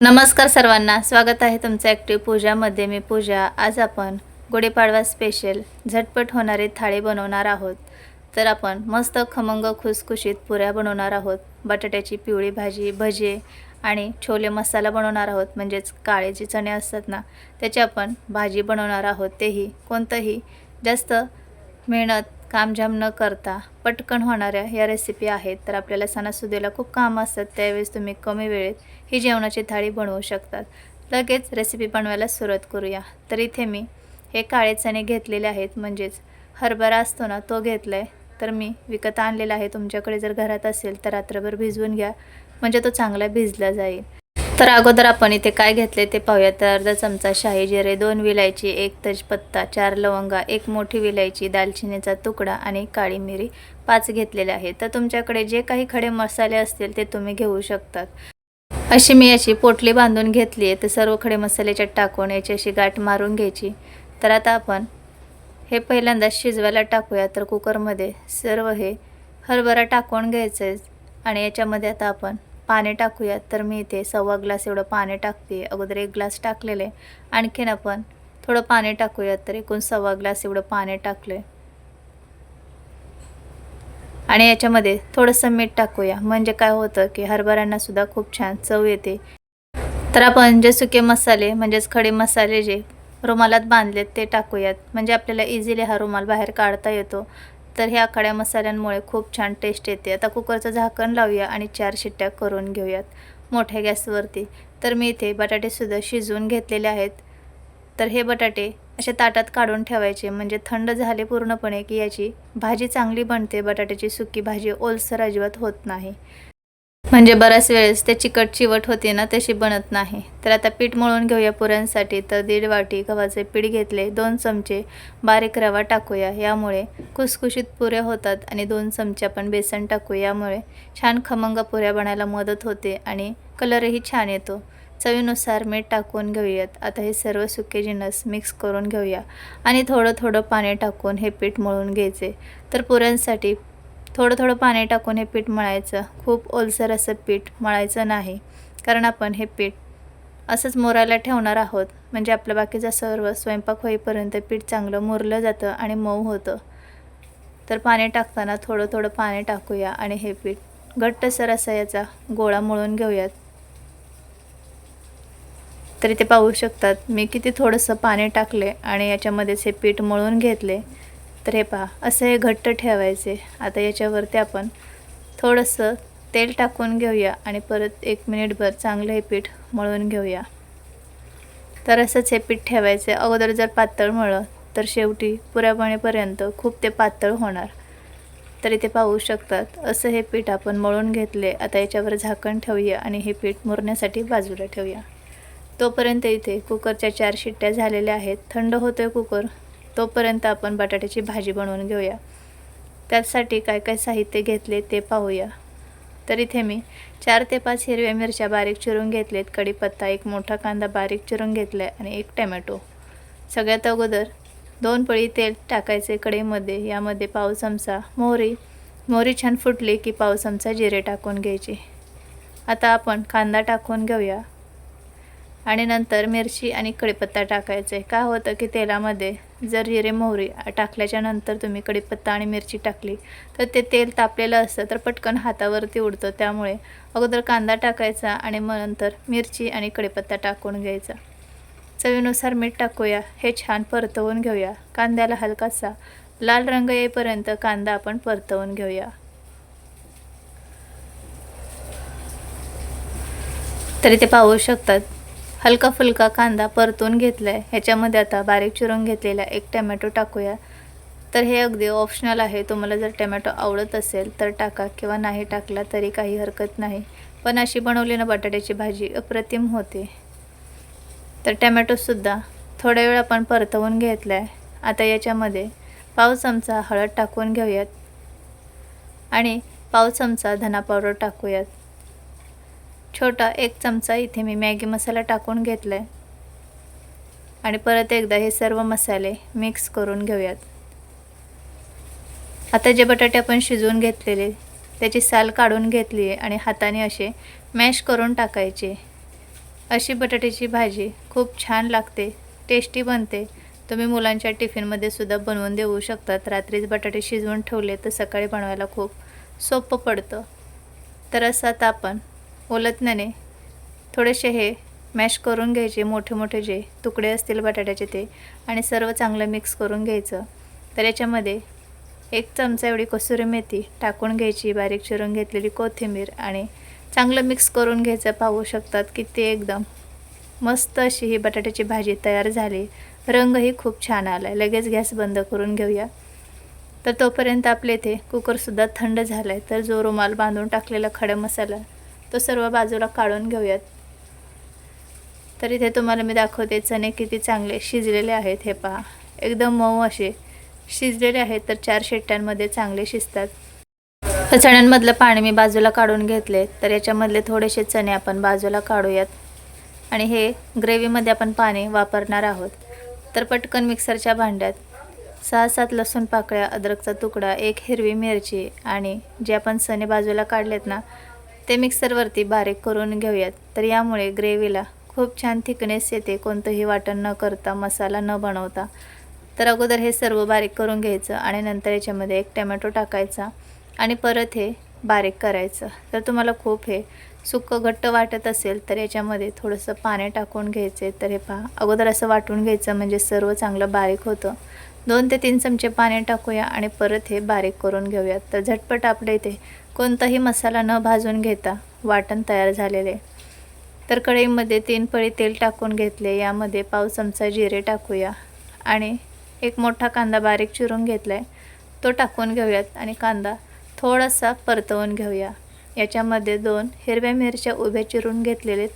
नमस्कार सर्वांना स्वागत आहे तुमचं ॲक्टिव्ह पूजामध्ये मी पूजा. आज आपण गुढीपाडवा स्पेशल झटपट होणारे थाळी बनवणार आहोत. तर आपण मस्त खमंग खुसखुशीत पुऱ्या बनवणार आहोत. बटाट्याची पिवळी भाजी भजे आणि छोले मसाला बनवणार आहोत. म्हणजेच काळे जे चणे असतात ना त्याची आपण भाजी बनवणार आहोत. तेही कोणतंही जास्त मेहनत कामझाम न करता पटकन होणाऱ्या या रेसिपी आहेत. तर आपल्याला सणासुदीला खूप काम असतात. त्यावेळेस तुम्ही कमी वेळेत ही जेवणाची थाळी बनवू शकतात. लगेच रेसिपी बनवायला सुरुवात करूया. तर इथे मी हे काळे चणे घेतलेले आहेत. म्हणजेच हरभरा असतो ना तो घेतला आहे तर मी विकत आणलेला आहे. तुमच्याकडे जर घरात असेल तर रात्रभर भिजवून घ्या. म्हणजे तो चांगला भिजला जाईल. तर अगोदर आपण इथे काय घेतले ते पाहूया. तर अर्धा चमचा शाही जिरे दोन विलायची एक तेजपत्ता चार लवंगा एक मोठी विलायची दालचिनीचा तुकडा आणि काळी मिरी पाच घेतलेले आहे तर तुमच्याकडे जे काही खडे मसाले असतील ते तुम्ही घेऊ शकतात. अशी मी याची पोटली बांधून घेतली आहे. तर सर्व खडे मसाल्याच्यात टाकून याची अशी गाठ मारून घ्यायची. तर आता आपण हे पहिल्यांदा शिजवायला टाकूया. तर कुकरमध्ये सर्व हे हरभरा टाकून घ्यायचं आहे आणि याच्यामध्ये आता आपण पाणी टाकूयात तर मी इथे सव्वा ग्लास एवढं पाणी टाकते. अगोदर एक ग्लास टाकलेलं. आहे आणखीन आपण थोडं पाणी टाकूयात तर एकूण सव्वा ग्लास एवढं पाणी टाकलं आहे आणि याच्यामध्ये थोडंसं मीठ टाकूया. म्हणजे काय होतं की हरभऱ्यांना सुद्धा खूप छान चव येते. तर आपण जे सुके मसाले म्हणजेच खडे मसाले जे रुमालात बांधलेत ते टाकूयात. म्हणजे आपल्याला इझिली हा रुमाल बाहेर काढता येतो. तर ह्या खड्या मसाल्यांमुळे खूप छान टेस्ट येते. आता कुकरचं झाकण लावूया आणि चार शिट्ट्या करून घेऊयात. मोठ्या गॅसवरती. तर मी इथे बटाटेसुद्धा शिजवून घेतलेले आहेत. तर हे बटाटे अशा ताटात काढून ठेवायचे. म्हणजे थंड झाले पूर्णपणे की याची भाजी चांगली बनते. बटाट्याची सुकी भाजी ओलसर अजिबात होत नाही. म्हणजे बऱ्याच वेळेस ते चिकट चिवट होते ना तशी बनत नाही. तर आता पीठ मळून घेऊया पुऱ्यांसाठी तर दीड वाटी गव्हाचे पीठ घेतले दोन चमचे बारीक रवा टाकूया. यामुळे कुसकुशीत पुऱ्या होतात आणि दोन चमचे आपण बेसन टाकू यामुळे छान खमंग पुऱ्या बनायला मदत होते आणि कलरही छान येतो. चवीनुसार मीठ टाकून घेऊयात. आता हे सर्व सुके जिनस मिक्स करून घेऊया. आणि थोडं थोडं पाणी टाकून हे पीठ मळून घ्यायचे. तर पुऱ्यांसाठी थोडं थोडं पाणी टाकून हे पीठ मळायचं. खूप ओलसर असं पीठ मळायचं नाही कारण आपण हे पीठ असंच मोरायला ठेवणार आहोत. म्हणजे आपलं बाकीचं सर्व स्वयंपाक होईपर्यंत पीठ चांगलं मुरलं जातं आणि मऊ होतं. तर पाणी टाकताना थोडं थोडं पाणी टाकूया आणि हे पीठ घट्टसर असा याचा गोळा मळून घेऊयात. तरी ते पाहू शकतात. मी किती थोडंसं पाणी टाकले आणि याच्यामध्येच हे पीठ मळून घेतले. तर हे पहा असं हे घट्ट ठेवायचे. आता याच्यावरती आपण थोडंसं तेल टाकून घेऊया आणि परत एक मिनिटभर चांगलं हे पीठ मळून घेऊया. तर असंच हे पीठ ठेवायचे. अगोदर जर पातळ मळलं तर शेवटी पुऱ्यापणेपर्यंत खूप ते पातळ होणार. तर इथे पाहू शकतात. असं हे पीठ आपण मळून घेतले. आता याच्यावर झाकण ठेवूया आणि हे पीठ मुरण्यासाठी बाजूला ठेवूया. तोपर्यंत इथे कुकरच्या चार शिट्ट्या झालेल्या आहेत. थंड होतो आहे कुकर. तोपर्यंत आपण बटाट्याची भाजी बनवून घेऊया. त्यासाठी काय काय साहित्य घेतले ते पाहूया. तर इथे मी चार ते पाच हिरव्या मिरच्या बारीक चिरून घेतलेत. कढीपत्ता एक मोठा कांदा बारीक चिरून घेतला आहे आणि एक टमॅटो. सगळ्यात अगोदर दोन पळी तेल टाकायचे कढईमध्ये. यामध्ये पाव चमचा मोहरी. मोहरी छान फुटली की पाव चमचा जिरे टाकून घ्यायचे. आता आपण कांदा टाकून घेऊया. आणि नंतर मिरची आणि कढीपत्ता आहे का होतं की तेलामध्ये जर जिरे मोहरी टाकल्याच्या नंतर तुम्ही कढीपत्ता आणि मिरची टाकली तर ते तेल तापलेलं असतं तर पटकन हातावरती उडतं. त्यामुळे अगोदर कांदा टाकायचा आणि मग नंतर मिरची आणि कढीपत्ता टाकून घ्यायचा. चवीनुसार मीठ टाकूया. हे छान परतवून घेऊया. कांद्याला हलकासा लाल रंग येईपर्यंत कांदा आपण परतवून घेऊया. तरी ते पाहू शकतात. हलका फुलका कांदा परतून घेतला आहे ह्याच्यामध्ये आता बारीक चिरून घेतलेला एक टमॅटो टाकूया. तर हे अगदी ऑप्शनल आहे. तुम्हाला जर टमॅटो आवडत असेल तर टाका किंवा नाही टाकला तरी काही हरकत नाही. पण अशी बनवली ना बटाट्याची भाजी अप्रतिम होते. तर टमॅटोसुद्धा थोड्या वेळ आपण परतवून घेतला आहे आता याच्यामध्ये पाव चमचा हळद टाकून घेऊयात. आणि पाव चमचा धना पावडर टाकूयात. छोटा एक चमचा इथे मी मॅगी मसाला टाकून घेतला आहे आणि परत एकदा हे सर्व मसाले मिक्स करून घेऊयात. आता जे बटाटे आपण शिजवून घेतलेले त्याची साल काढून घेतली आहे आणि हाताने असे मॅश करून टाकायचे. अशी बटाट्याची भाजी खूप छान लागते टेस्टी बनते. तुम्ही मुलांच्या टिफिनमध्ये सुद्धा बनवून देऊ शकतात. रात्रीच बटाटे शिजवून ठेवले तर सकाळी बनवायला खूप सोपं पडतं. तर असं आता आपण उलटण्याने थोडेसे हे मॅश करून घ्यायचे मोठे मोठे जे तुकडे असतील बटाट्याचे ते आणि सर्व चांगलं मिक्स करून घ्यायचं. तर याच्यामध्ये एक चमचा एवढी कसुरी मेथी टाकून घ्यायची बारीक चिरून घेतलेली कोथिंबीर आणि चांगलं मिक्स करून घ्यायचं. पाहू शकतात की ते एकदम मस्त अशी ही बटाट्याची भाजी तयार झाली. रंगही खूप छान आला आहे लगेच गॅस बंद करून घेऊया. तर तोपर्यंत आपले इथे कुकरसुद्धा थंड झाला आहे तर जो रुमाल बांधून टाकलेला खडा मसाला तो सर्व बाजूला काढून घेऊयात. तर इथे तुम्हाला मी दाखवते चणे किती चांगले शिजलेले आहेत हे पहा. एकदम मऊ असे. शिजलेले आहेत तर चार शेट्ट्यांमध्ये चांगले शिजतात. तर चण्यांमधलं पाणी मी बाजूला काढून घेतले तर याच्यामधले थोडेसे चणे आपण बाजूला काढूयात. आणि हे ग्रेव्हीमध्ये आपण पाणी वापरणार आहोत. तर पटकन मिक्सरच्या भांड्यात सहा सात लसूण पाकळ्या अद्रकचा तुकडा एक हिरवी मिरची आणि जे आपण चणे बाजूला काढलेत ना ते मिक्सरवरती बारीक करून घेऊयात. तर यामुळे ग्रेव्हीला खूप छान थिकनेस येते कोणतंही वाटण न करता मसाला न बनवता. तर अगोदर हे सर्व बारीक करून घ्यायचं आणि नंतर याच्यामध्ये एक टमॅटो टाकायचा आणि परत हे बारीक करायचं. तर तुम्हाला खूप हे सुकं घट्ट वाटत असेल तर याच्यामध्ये थोडंसं पाणी टाकून घ्यायचे. तर हे पहा अगोदर असं वाटून घ्यायचं म्हणजे सर्व चांगलं बारीक होतं. दोन ते तीन चमचे पाणी टाकूया आणि परत हे बारीक करून घेऊयात. तर झटपट आपल्या इथे कोणताही मसाला न भाजून घेता वाटण तयार झालेले. तर कढईमध्ये तीन पळी तेल टाकून घेतले यामध्ये पाव चमचा जिरे टाकूया आणि एक मोठा कांदा बारीक चिरून घेतला आहे तो टाकून घेऊयात आणि कांदा थोडासा परतवून घेऊया. याच्यामध्ये दोन हिरव्या मिरच्या उभ्या चिरून घेतलेले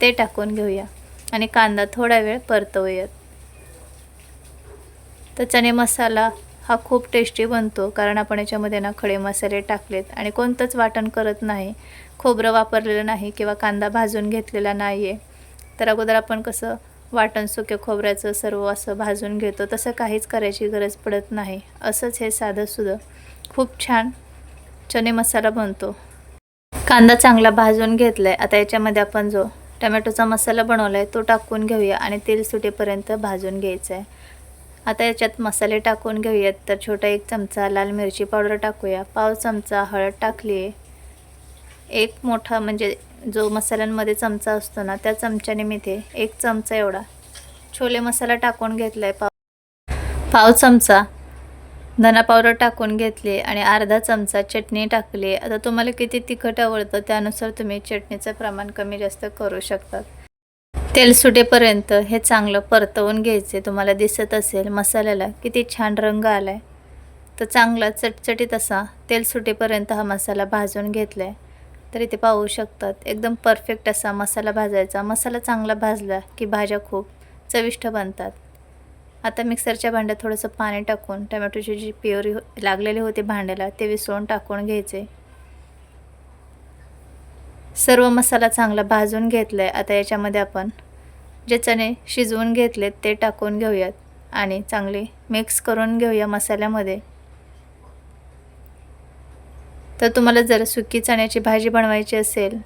ते टाकून घेऊया आणि कांदा थोडा वेळ परतवूयात. तर चणे मसाला हा खूप टेस्टी बनतो कारण आपण याच्यामध्ये ना खडे मसाले टाकलेत आणि कोणतंच वाटण करत नाही. खोबरं वापरलेलं नाही किंवा कांदा भाजून घेतलेला नाही आहे तर अगोदर आपण कसं वाटण सुके खोबऱ्याचं सर्व असं भाजून घेतो तसं काहीच करायची गरज पडत नाही. असंच हे साधंसुधं खूप छान चने मसाला बनतो. कांदा चांगला भाजून घेतला आहे आता याच्यामध्ये आपण जो टमॅटोचा मसाला बनवला आहे तो टाकून घेऊया आणि तेल सुटेपर्यंत भाजून घ्यायचं आहे आता याच्यात मसाले टाकून घेऊयात. तर छोटा एक चमचा लाल मिरची पावडर टाकूया. पाव चमचा हळद टाकली आहे एक मोठा म्हणजे जो मसाल्यांमध्ये चमचा असतो ना त्या चमच्याने मी ते एक चमचा एवढा छोले मसाला टाकून घेतला आहे पाव. पाव चमचा धना पावडर टाकून घेतली आणि अर्धा चमचा चटणी टाकली आता तुम्हाला किती तिखट आवडतं त्यानुसार तुम्ही चटणीचं प्रमाण कमी जास्त करू शकतात तेल सुटेपर्यंत हे चांगलं परतवून घ्यायचे. तुम्हाला दिसत असेल मसाल्याला किती छान रंग आला आहे तर चांगला चटचटीत असा तेल सुटेपर्यंत हा मसाला भाजून घेतला आहे तर इथे पाहू शकतात एकदम परफेक्ट असा मसाला भाजायचा. मसाला चांगला भाजला की भाज्या खूप चविष्ट बनतात. आता मिक्सरच्या भांड्यात थोडंसं पाणी टाकून टमॅटोची जी प्युरी लागलेली होती भांड्याला ते विसळून टाकून घ्यायचे. सर्व मसाला चांगला भाजून घेतला आहे आता याच्यामध्ये आपण जे चणे शिजवून घेतलेत ते टाकून घेऊयात आणि चांगले मिक्स करून घेऊया मसाल्यामध्ये. तर तुम्हाला जर सुकी चण्याची भाजी बनवायची असेल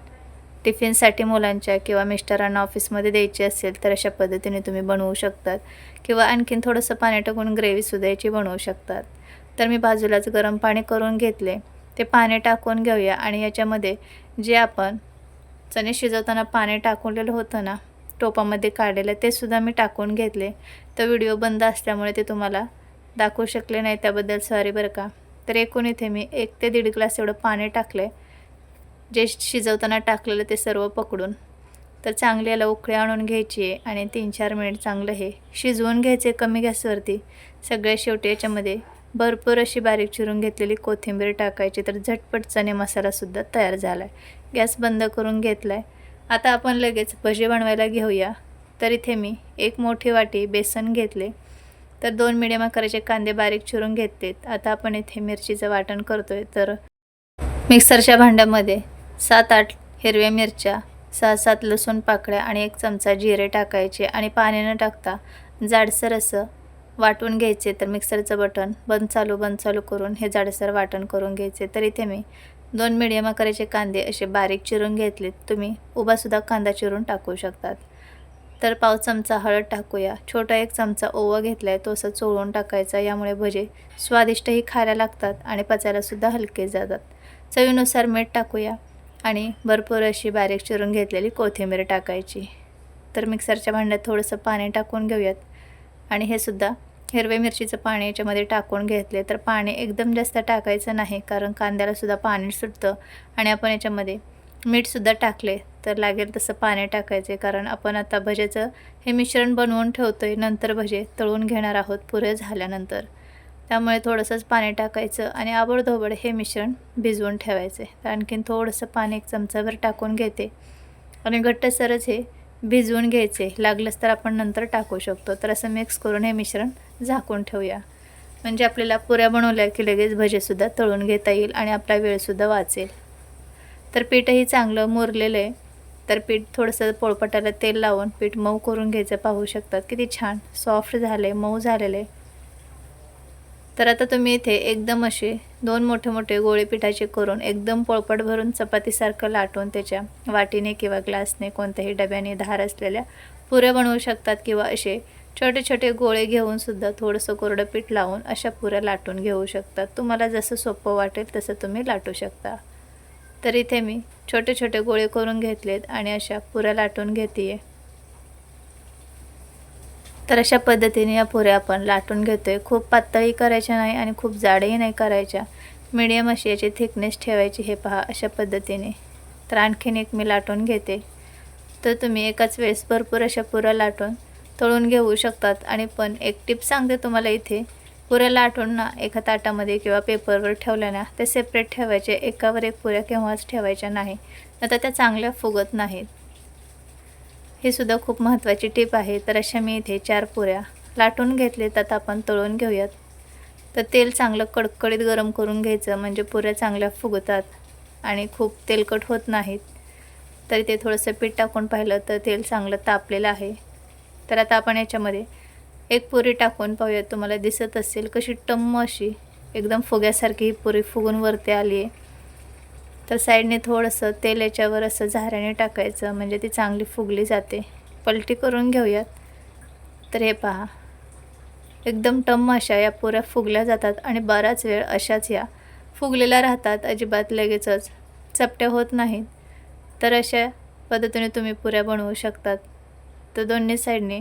टिफिनसाठी मुलांच्या किंवा मिस्टरांना ऑफिसमध्ये द्यायची असेल तर अशा पद्धतीने तुम्ही बनवू शकतात. किंवा आणखीन थोडंसं पाणी टाकून ग्रेव्हीसुद्धा याची बनवू शकतात. तर मी बाजूलाच गरम पाणी करून घेतले. ते पाणी टाकून घेऊया आणि याच्यामध्ये जे आपण चणे शिजवताना पाणी टाकूनलेलं होतं ना टोपामध्ये काढलेलं ते सुद्धा मी टाकून घेतले. तर व्हिडिओ बंद असल्यामुळे ते तुम्हाला दाखवू शकले नाही त्याबद्दल सॉरी बरं का. तर एकूण इथे मी एक ते दीड ग्लास एवढं पाणी टाकले. जे शिजवताना टाकलेलं ते सर्व पकडून. तर चांगली याला उकळी आणून घ्यायची आहे आणि तीन चार मिनिट चांगलं हे शिजवून घ्यायचे कमी गॅसवरती. सगळ्या शेवटी याच्यामध्ये भरपूर अशी बारीक चिरून घेतलेली कोथिंबीर टाकायची तर झटपट चणे मसालासुद्धा तयार झाला आहे गॅस बंद करून घेतला आहे आता आपण लगेच भजी बनवायला घेऊया. तर इथे मी एक मोठी वाटी बेसन घेतले. तर दोन मिडियम आकाराचे कांदे बारीक चिरून घेतलेत. आता आपण इथे मिरचीचं वाटण करतो आहे तर मिक्सरच्या भांड्यामध्ये सात आठ हिरव्या मिरच्या सहा सात लसूण पाकळ्या आणि एक चमचा जिरे टाकायचे. आणि पाणी न टाकता जाडसर असं वाटून घ्यायचे तर मिक्सरचं बटन बंद चालू बंद चालू करून हे जाडसर वाटण करून घ्यायचे. तर इथे मी दोन मिडियम आकाराचे कांदे असे बारीक चिरून घेतलेत. तुम्ही उभासुद्धा कांदा चिरून टाकू शकतात. तर पाव चमचा हळद टाकूया. छोटा एक चमचा ओवा घेतला आहे तो असं चोळून टाकायचा. यामुळे भजे स्वादिष्टही खायला लागतात आणि पचायलासुद्धा हलके जातात. चवीनुसार मीठ टाकूया आणि भरपूर अशी बारीक चिरून घेतलेली कोथिंबीर टाकायची. तर मिक्सरच्या भांड्यात थोडंसं पाणी टाकून घेऊयात. आणि हे सुद्धा हिरव्या मिरचीचं पाणी याच्यामध्ये टाकून घेतले. तर पाणी एकदम जास्त टाकायचं नाही कारण कांद्यालासुद्धा पाणी सुटतं आणि आपण याच्यामध्ये मीठसुद्धा टाकले तर लागेल तसं पाणी टाकायचे. कारण आपण आता भजेचं हे मिश्रण बनवून ठेवतो आहे नंतर भजे तळून घेणार आहोत पुरे झाल्यानंतर. त्यामुळे थोडंसंच पाणी टाकायचं आणि आबडधोबड हे मिश्रण भिजवून ठेवायचे. तर आणखीन थोडंसं पाणी एक चमचाभर टाकून घेते. आणि घट्टसरच हे भिजवून घ्यायचे. लागलंच तर आपण नंतर टाकू शकतो. तर असं मिक्स करून हे मिश्रण झाकून ठेवूया. म्हणजे आपल्याला पुऱ्या बनवल्या की लगेच भजेसुद्धा तळून घेता येईल आणि आपला वेळसुद्धा वाचेल. तर पीठही चांगलं मुरलेलं आहे. तर पीठ थोडंसं पोळपटाला तेल लावून पीठ मऊ करून घ्यायचं. पाहू शकतात किती छान सॉफ्ट झाले मऊ झालेले तर आता तुम्ही इथे एकदम असे दोन मोठे मोठे गोळे पिठाचे करून एकदम पोळपट भरून चपातीसारखं लाटून त्याच्या वाटीने किंवा ग्लासने कोणत्याही डब्याने धार असलेल्या पुऱ्या बनवू शकतात किंवा असे छोटे छोटे गोळे घेऊन सुद्धा थोडंसं कोरडं पीठ लावून अशा पुऱ्या लाटून घेऊ शकतात. तुम्हाला जसं सोपं वाटेल तसं तुम्ही लाटू शकता. तर इथे मी छोटे छोटे गोळे करून घेतलेत आणि अशा पुऱ्या लाटून घेते आहे तर अशा पद्धतीने या पुऱ्या आपण लाटून घेतो आहे खूप पातळी करायच्या नाही आणि खूप जाडही नाही करायच्या. मीडियम अशी याची थिकनेस ठेवायची हे पहा अशा पद्धतीने. तर आणखीन एक मी लाटून घेते. तर तुम्ही एकाच वेळेस भरपूर अशा पुऱ्या लाटून तळून घेऊ शकतात. आणि पण एक टिप सांगते तुम्हाला इथे. पुऱ्या लाटून ना एका ताटामध्ये किंवा पेपरवर ठेवल्या ना ते सेपरेट ठेवायचे. एकावर एक पुऱ्या केव्हाच ठेवायच्या नाही. आता त्या चांगल्या फुगत नाहीत. ही सुद्धा खूप महत्त्वाची टीप आहे. तर अशा मी इथे चार पुऱ्या लाटून घेतले तर आपण तळून घेऊयात. तर तेल चांगलं कडकडीत गरम करून घ्यायचं. म्हणजे पुऱ्या चांगल्या फुगतात आणि खूप तेलकट होत नाहीत. तर ते थोडंसं पीठ टाकून पाहिलं तर तेल चांगलं तापलेलं आहे. तर आता आपण याच्यामध्ये एक पुरी टाकून पाहूयात. तुम्हाला दिसत असेल कशी टम्म अशी. एकदम फुग्यासारखी ही पुरी फुगून वरती आली आहे तर साईडने थोडंसं तेल याच्यावर असं झाऱ्याने टाकायचं म्हणजे ती चांगली फुगली जाते. पलटी करून घेऊयात. तर हे पहा. एकदम टम्म अशा या पुऱ्या फुगल्या जातात आणि बराच वेळ अशाच या. फुगलेल्या राहतात अजिबात लगेचच. चपट्या होत नाहीत. तर अशा पद्धतीने तुम्ही पुऱ्या बनवू शकतात. तर दोन्ही साईडने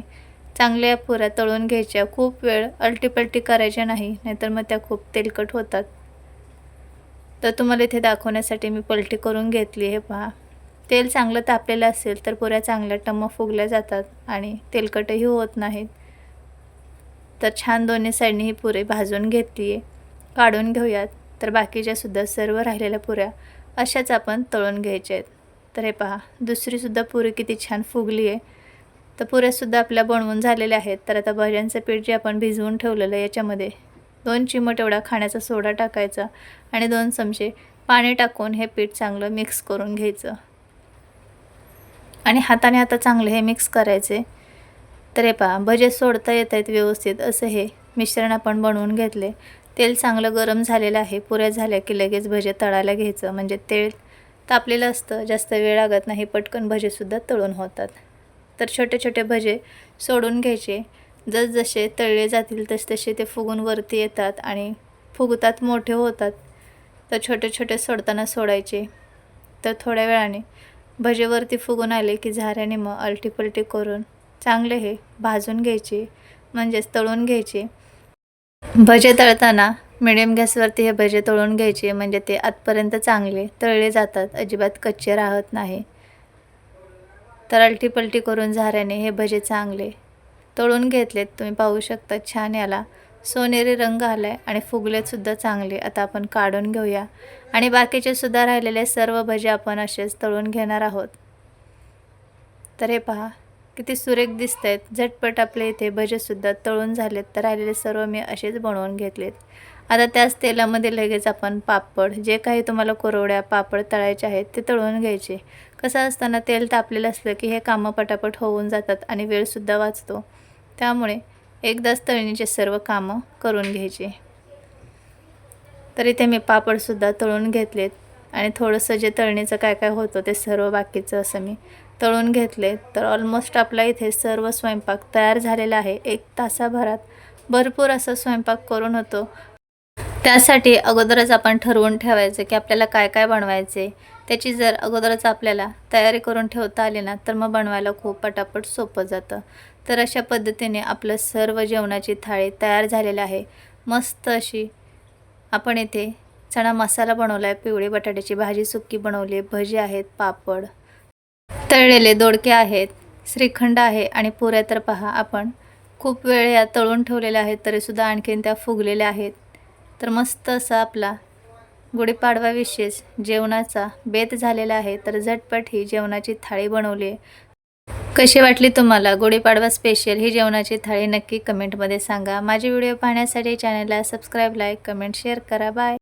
चांगल्या या पुऱ्या तळून घ्यायच्या. खूप वेळ अलटीपलटी करायच्या नाही नाहीतर मग त्या खूप तेलकट होतात. तर तुम्हाला इथे दाखवण्यासाठी मी पलटी करून घेतली हे पहा. तेल चांगलं तापलेलं असेल तर पुऱ्या चांगल्या टम्म फुगल्या जातात आणि तेलकटही होत नाहीत. तर छान दोन्ही साईडने ही पुरे भाजून घेतली आहे काढून घेऊयात. तर बाकीच्यासुद्धा सर्व राहिलेल्या पुऱ्या अशाच आपण तळून घ्यायच्या आहेत. तर हे पहा दुसरीसुद्धा पुरी किती छान फुगली आहे तर पुऱ्यासुद्धा आपल्या बनवून झालेल्या आहेत. तर आता भज्यांचं पीठ जे आपण भिजवून ठेवलेलं आहे याच्यामध्ये दोन चिमट एवढा खाण्याचा सोडा टाकायचा आणि दोन चमचे पाणी टाकून हे पीठ चांगलं मिक्स करून घ्यायचं. आणि हाताने आता चांगलं हे मिक्स करायचे. तर हे पहा भजे सोडता येत आहेत व्यवस्थित असं हे मिश्रण आपण बनवून घेतले. तेल चांगलं गरम झालेलं आहे पुऱ्या झाल्या की लगेच भजे तळायला घ्यायचं. म्हणजे तेल तापलेलं असतं जास्त वेळ लागत नाही पटकन भजेसुद्धा तळून होतात. तर छोटे छोटे भजे सोडून घ्यायचे. जसजसे तळले जातील तसतसे ते फुगून वरती येतात आणि फुगतात मोठे होतात. तर छोटे छोटे सोडताना सोडायचे. तर थोड्या वेळाने भजेवरती फुगून आले की झाऱ्याने मग अलटीपलटी करून चांगले हे भाजून घ्यायचे म्हणजेच तळून घ्यायचे. भजे तळताना मिडियम गॅसवरती हे भजे तळून घ्यायचे म्हणजे ते आतपर्यंत चांगले तळले जातात अजिबात कच्चे राहत नाही. तर अलटीपलटी करून झाऱ्याने हे भजे चांगले तळून घेतलेत. तुम्ही पाहू शकता छान याला. सोनेरी रंग आला आहे आणि फुगलेतसुद्धा चांगले. आता आपण काढून घेऊया. आणि बाकीचे सुद्धा राहिलेले सर्व भजे आपण असेच तळून घेणार आहोत. तर हे पहा किती सुरेख दिसत आहेत झटपट आपले इथे भजेसुद्धा तळून झालेत. तर राहिलेले सर्व मी असेच बनवून घेतलेत. आता त्याच तेलामध्ये लगेच आपण पापड जे काही तुम्हाला कुरवड्या पापड तळायचे आहेत ते तळून घ्यायचे. कसं असताना तेल तापलेलं असलं की हे कामं पटापट होऊन जातात आणि वेळसुद्धा वाचतो. त्यामुळे एकदाच तळणीचे सर्व कामं करून घ्यायचे. तर इथे मी पापडसुद्धा तळून घेतलेत आणि थोडंसं जे तळणीचं काय काय होतं ते सर्व बाकीचं असं मी तळून घेतले तर ऑलमोस्ट आपला इथे सर्व स्वयंपाक तयार झालेला आहे. एक तासाभरात भरपूर असा स्वयंपाक करून होतो. त्यासाठी अगोदरच आपण ठरवून ठेवायचं की आपल्याला काय काय बनवायचे. त्याची जर अगोदरच आपल्याला तयारी करून ठेवता आली ना तर मग बनवायला खूप पटापट सोपं जातं. तर अशा पद्धतीने आपलं सर्व जेवणाची थाळी तयार झालेली आहे. मस्त अशी आपण इथे चणा मसाला बनवला आहे पिवळी बटाट्याची भाजी सुक्की बनवली आहे भजी आहेत पापड तळलेले दोडके आहेत श्रीखंड आहे आणि पुऱ्या तर पहा आपण. खूप वेळ या तळून ठेवलेल्या आहेत तरीसुद्धा आणखीन त्या फुगलेल्या आहेत. तर मस्त असा आपला गुढीपाडवा विशेष जेवणाचा बेत झालेला आहे. तर झटपट ही जेवणाची थाळी बनवली आहे. कशी वाटली तुम्हाला? गुढीपाडवा स्पेशल ही जेवणाची थाळी नक्की कमेंटमध्ये सांगा. माझे व्हिडिओ पाहण्यासाठी चॅनलला सबस्क्राईब लाईक कमेंट शेअर करा. बाय